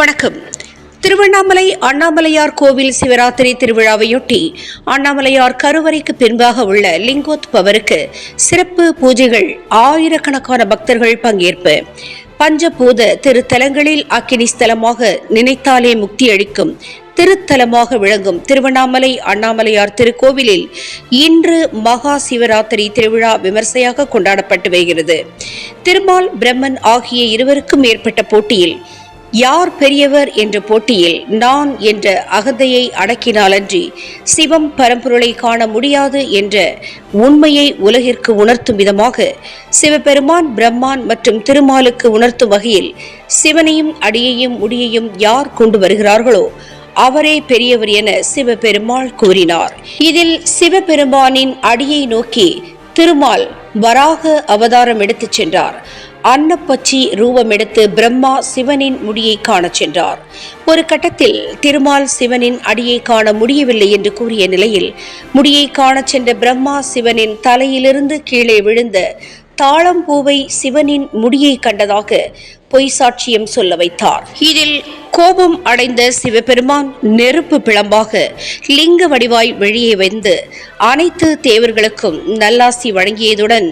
வணக்கம். திருவண்ணாமலை அண்ணாமலையார் கோவில் சிவராத்திரி திருவிழாவையொட்டி அண்ணாமலையார் கருவறைக்கு பின்பாக உள்ள லிங்கோத்பவருக்கு சிறப்பு பூஜைகள் ஆயிரக்கணக்கான பக்தர்கள் பங்கேற்பு. பஞ்சபூத திருத்தலங்களில் அக்கினி ஸ்தலமாக நினைத்தாலே முக்தி அளிக்கும் திருத்தலமாக விளங்கும் திருவண்ணாமலை அண்ணாமலையார் திருக்கோவிலில் இன்று மகா சிவராத்திரி திருவிழா விமர்சையாக கொண்டாடப்பட்டு வருகிறது. திருமால் பிரம்மன் ஆகிய இருவருக்கும் ஏற்பட்ட போட்டியில் யார் பெரியவர் என்ற போட்டியில் நான் என்ற அகந்தையை அடக்கினாலன்றி சிவம் பரம்பொருளை காண முடியாது என்ற உண்மையை உலகிற்கு உணர்த்தும் விதமாக சிவபெருமான் பிரம்மான் மற்றும் திருமாலுக்கு உணர்த்தும் வகையில் சிவனையும் அடியையும் முடியையும் யார் கொண்டு வருகிறார்களோ அவரே பெரியவர் என சிவபெருமாள் கூறினார். இதில் சிவபெருமானின் அடியை நோக்கி திருமால் வராக அவதாரம் எடுத்துச் சென்றார். அன்னப்பச்சி ரூபமெடுத்து பிரம்மா சிவனின் முடியை காணச் சென்றார். ஒரு கட்டத்தில் திருமால் சிவனின் அடியை காண முடியவில்லை என்று கூறிய நிலையில் முடியை காணச் சென்ற பிரம்மா சிவனின் தலையிலிருந்து கீழே விழுந்த தாளம்பூவை சிவனின் முடியை கண்டதாக பொய் சாட்சியம் சொல்ல வைத்தார். இதில் கோபம் அடைந்த சிவபெருமான் நெருப்பு பிளம்பாக லிங்க வடிவாய் வெளியே வந்து அனைத்து தேவர்களுக்கும் நல்லாசி வழங்கியதுடன்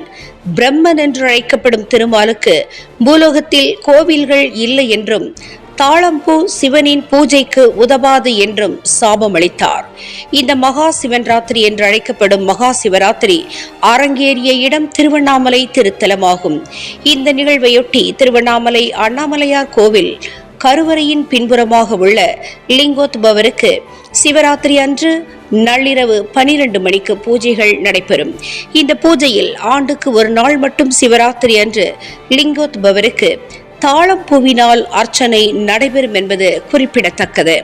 பிரம்மன் என்று அழைக்கப்படும் திருமாலுக்கு பூலோகத்தில் கோவில்கள் இல்லை என்றும் தாளம்பூ சிவனின் பூஜைக்கு உதவாது என்றும் சாபம் அளித்தார் இந்த மகா சிவன்ராத்திரி என்று அழைக்கப்படும் மகா சிவராத்திரி அரங்கேறிய இடம் திருவண்ணாமலை திருத்தலமாகும். இந்த நிகழ்வையொட்டி திருவண்ணாமலை அண்ணாமலையார் கோவில் கருவறையின் பின்புறமாக உள்ள லிங்கோத்பவருக்கு சிவராத்திரி அன்று நள்ளிரவு பனிரெண்டு மணிக்கு பூஜைகள் நடைபெறும். இந்த பூஜையில் ஆண்டுக்கு ஒரு நாள் மட்டும் சிவராத்திரி அன்று லிங்கோத்பவருக்கு தாளம்பூவினால் அர்ச்சனை நடைபெறும் என்பது குறிப்பிடத்தக்கது.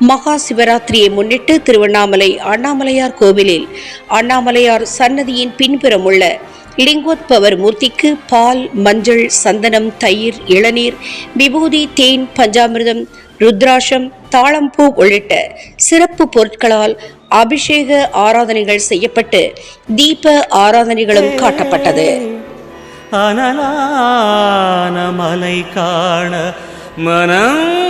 மகா சிவராத்திரியை முன்னிட்டு திருவண்ணாமலை அண்ணாமலையார் கோவிலில் அண்ணாமலையார் சன்னதியின் பின்புறம் உள்ள லிங்கோத்பவர் மூர்த்திக்கு பால் மஞ்சள் சந்தனம் தயிர் இளநீர் விபூதி தேன் பஞ்சாமிர்தம் ருத்ராஷம் தாளம்பூ உள்ளிட்ட சிறப்பு பொருட்களால் அபிஷேக ஆராதனைகள் செய்யப்பட்டு தீப ஆராதனைகளும் காட்டப்பட்டது. அனலான மலை காண மனம்